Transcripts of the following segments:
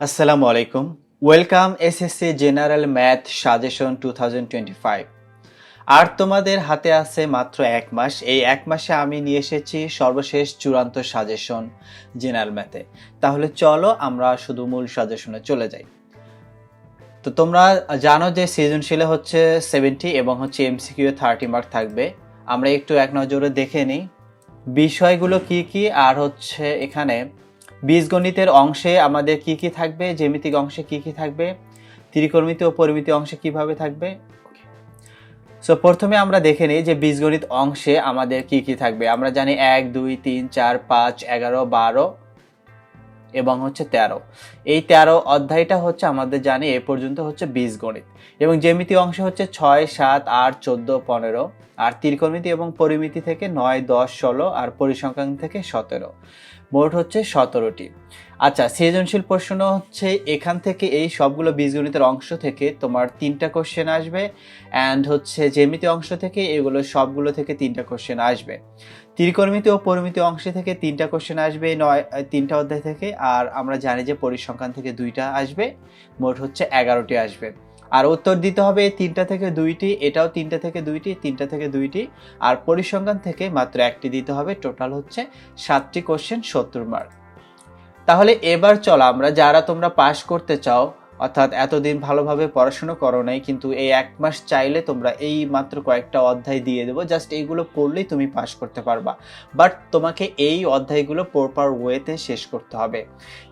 আসসালামু আলাইকুম। Welcome SSC general math suggestion two আর তোমাদের হাতে আছে মাত্র এক মাস। এই এক মাসে আমি নিয়ে এসেছি সর্বশেষ চূড়ান্ত সাজেশন জেনারেল ম্যাথে। তাহলে চলো আমরা শুধু মূল সাজেশনে চলে যাই। তো তোমরা জানো যে সৃজনশীলে হচ্ছে সেভেন্টি এবং হচ্ছে এমসিকিউ থার্টি মার্ক থাকবে। আমরা একটু এক নজরে দেখে নিই। বিষয়গুলো কি কি? আর হচ্ছে এখানে বীজগণিতের অংশে আমাদের কি কি থাকবে? জ্যামিতিক অংশে কি কি থাকবে? ত্রিকোণমিতি ও পরিমিতি অংশে কীভাবে থাকবে? সো প্রথমে আমরা দেখে নিই যে বীজগণিত অংশে আমাদের কি কি থাকবে। আমরা জানি এক, দুই, তিন, চার, পাঁচ, এগারো, বারো এবং হচ্ছে তেরো। এই তেরো অধ্যায়টা হচ্ছে আমাদের জানি এ পর্যন্ত হচ্ছে বীজগণিত। এবং জ্যামিতি অংশ হচ্ছে ছয়, সাত, আট, চোদ্দ, পনেরো আর ত্রিকোণমিতি এবং পরিমিতি থেকে নয়, দশ, ষোলো আর পরিসংখ্যান থেকে সতেরো। মোট হচ্ছে সতেরোটি। আচ্ছা সৃজনশীল প্রশ্ন হচ্ছে, এখান থেকে এই সবগুলো বীজগণিতের অংশ থেকে তোমার তিনটা কোশ্চেন আসবে অ্যান্ড হচ্ছে জ্যামিতি অংশ থেকে এগুলো সবগুলো থেকে তিনটা কোশ্চেন আসবে। ত্রিকোণমিতি ও পরিমিতি অংশ থেকে তিনটা কোশ্চেন আসবে, নয় তিনটা অধ্যায় থেকে, আর আমরা জানি যে পরিসংখ্যান থেকে দুইটা আসবে, মোট হচ্ছে এগারোটি আসবে। আর উত্তর দিতে হবে তিনটা থেকে দুইটি, এটাও তিনটা থেকে দুইটি, তিনটা থেকে দুইটি, আর পরিসংখ্যান থেকে মাত্র একটি দিতে হবে, টোটাল হচ্ছে সাতটি কোশ্চেন সত্তর মার্ক তাহলে এবার চলো আমরা, যারা তোমরা পাশ করতে চাও অর্থাৎ এতদিন ভালোভাবে পড়াশোনা করো নাই, কিন্তু এই এক মাস চাইলে তোমরা এই মাত্র কয়েকটা অধ্যায় দিয়ে দেবো। জাস্ট এইগুলো পড়লেই তুমি পাশ করতে পারবা। বাট তোমাকে এই অধ্যায়গুলো প্রপার ওয়েতে শেষ করতে হবে।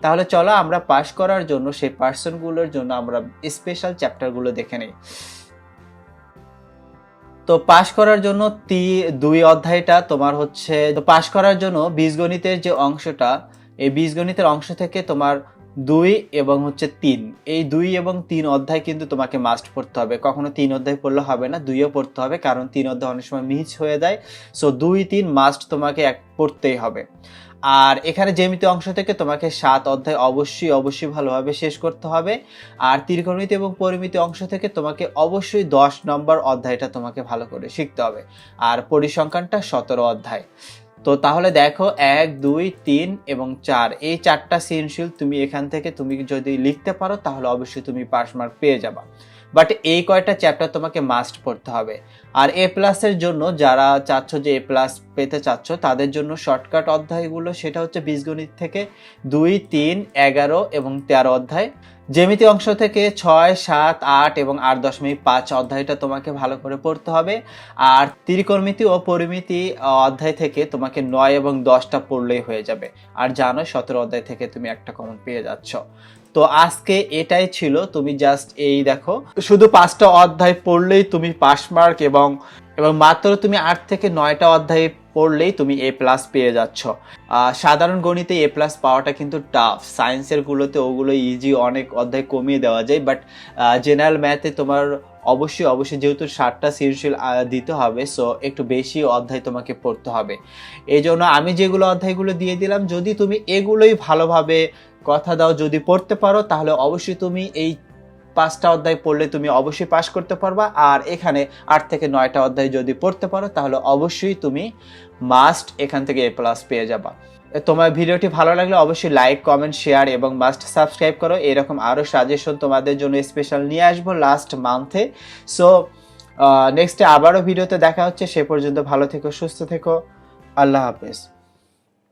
তাহলে চলো আমরা পাশ করার জন্য, সেই পার্সনগুলোর জন্য আমরা স্পেশাল চ্যাপ্টারগুলো দেখে নিই। তো পাশ করার জন্য তি, দুই অধ্যায়টা তোমার হচ্ছে, তো পাশ করার জন্য বীজগণিতের যে অংশটা, এই বীজগণিতের অংশ থেকে তোমার দুই এবং হচ্ছে তিন। এই দুই এবং তিন অধ্যায় কিন্তু তোমাকে মাস্ট পড়তে হবে। কখনো তিন অধ্যায় পড়লে হবে না, দুইও পড়তে হবে, কারণ তিন অধ্যায় অনেক সময় মিস হয়ে যায়। সো দুই, তিন মাস্ট তোমাকে এক পড়তেই হবে। আর এখানে জ্যামিতি অংশ থেকে তোমাকে সাত অধ্যায় অবশ্যই অবশ্যই ভালোভাবে শেষ করতে হবে। আর ত্রিকোণমিতি এবং পরিমিতি অংশ থেকে তোমাকে অবশ্যই দশ নম্বর অধ্যায়টা তোমাকে ভালো করে শিখতে হবে। আর পরিসংখ্যানটা সতেরো অধ্যায়। তো তাহলে দেখো এক, দুই, তিন এবং চার। এই চারটা সৃজনশীল তুমি এখান থেকে তুমি যদি লিখতে পারো, তাহলে অবশ্যই তুমি পাস মার্ক পেয়ে যাবা। বাট এই কয়টা চ্যাপ্টার তোমাকে মাস্ট পড়তে হবে। আর এ প্লাসের জন্য যারা চাচ্ছ যে এ প্লাস পেতে চাচ্ছ, তাদের জন্য শর্টকাট অধ্যায়গুলো, সেটা হচ্ছে বীজগণিত থেকে দুই, তিন, এগারো এবং তেরো অধ্যায়। জ্যামিতি অংশ থেকে ছয়, সাত, আট এবং আট দশমিক পাঁচ অধ্যায়টা তোমাকে ভালো করে পড়তে হবে। আর ত্রিকোণমিতি ও পরিমিতি অধ্যায় থেকে তোমাকে নয় এবং দশটা পড়লেই হয়ে যাবে। আর জানো সতেরো অধ্যায় থেকে তুমি একটা কমন পেয়ে যাচ্ছ। তো আজকে এটাই ছিল, তুমি জাস্ট এই দেখো। শুধু পাঁচটা অধ্যায় পড়লেই তুমি পাস মার্ক এবং এবং মাত্র তুমি আট থেকে নয়টা অধ্যায় পড়লেই তুমি এ প্লাস পেয়ে যাচ্ছ। সাধারণ গণিতে এ প্লাস পাওয়াটা কিন্তু টাফ সায়েন্সের গুলোতে ওগুলো ইজি অনেক অধ্যায় কমিয়ে দেওয়া যায়। বাট জেনারেল ম্যাথে তোমার অবশ্যই অবশ্যই যেহেতু ষাটটা সৃজনশীল দিতে হবে সো একটু বেশি অধ্যায় তোমাকে পড়তে হবে। এই জন্য আমি যেগুলো অধ্যায়গুলো দিয়ে দিলাম, যদি তুমি এগুলোই ভালোভাবে কথা দাও, যদি পড়তে পারো, তাহলে অবশ্যই তুমি এই পাঁচটা অধ্যায় পড়লে তুমি অবশ্যই পাশ করতে পারবা। আর এখানে আট থেকে নয়টা অধ্যায় যদি পড়তে পারো, তাহলে অবশ্যই তুমি মাস্ট এখান থেকে এ প্লাস পেয়ে যাবা। তোমার ভিডিওটি ভালো লাগলে অবশ্যই লাইক কমেন্ট শেয়ার এবং মাস্ট সাবস্ক্রাইব করো। এরকম আরও সাজেশন তোমাদের জন্য স্পেশাল নিয়ে আসব লাস্ট মান্থে সো নেক্সটে আবারও ভিডিওতে দেখা হচ্ছে। সে পর্যন্ত ভালো থেকো, সুস্থ থেকো। আল্লাহ হাফেজ।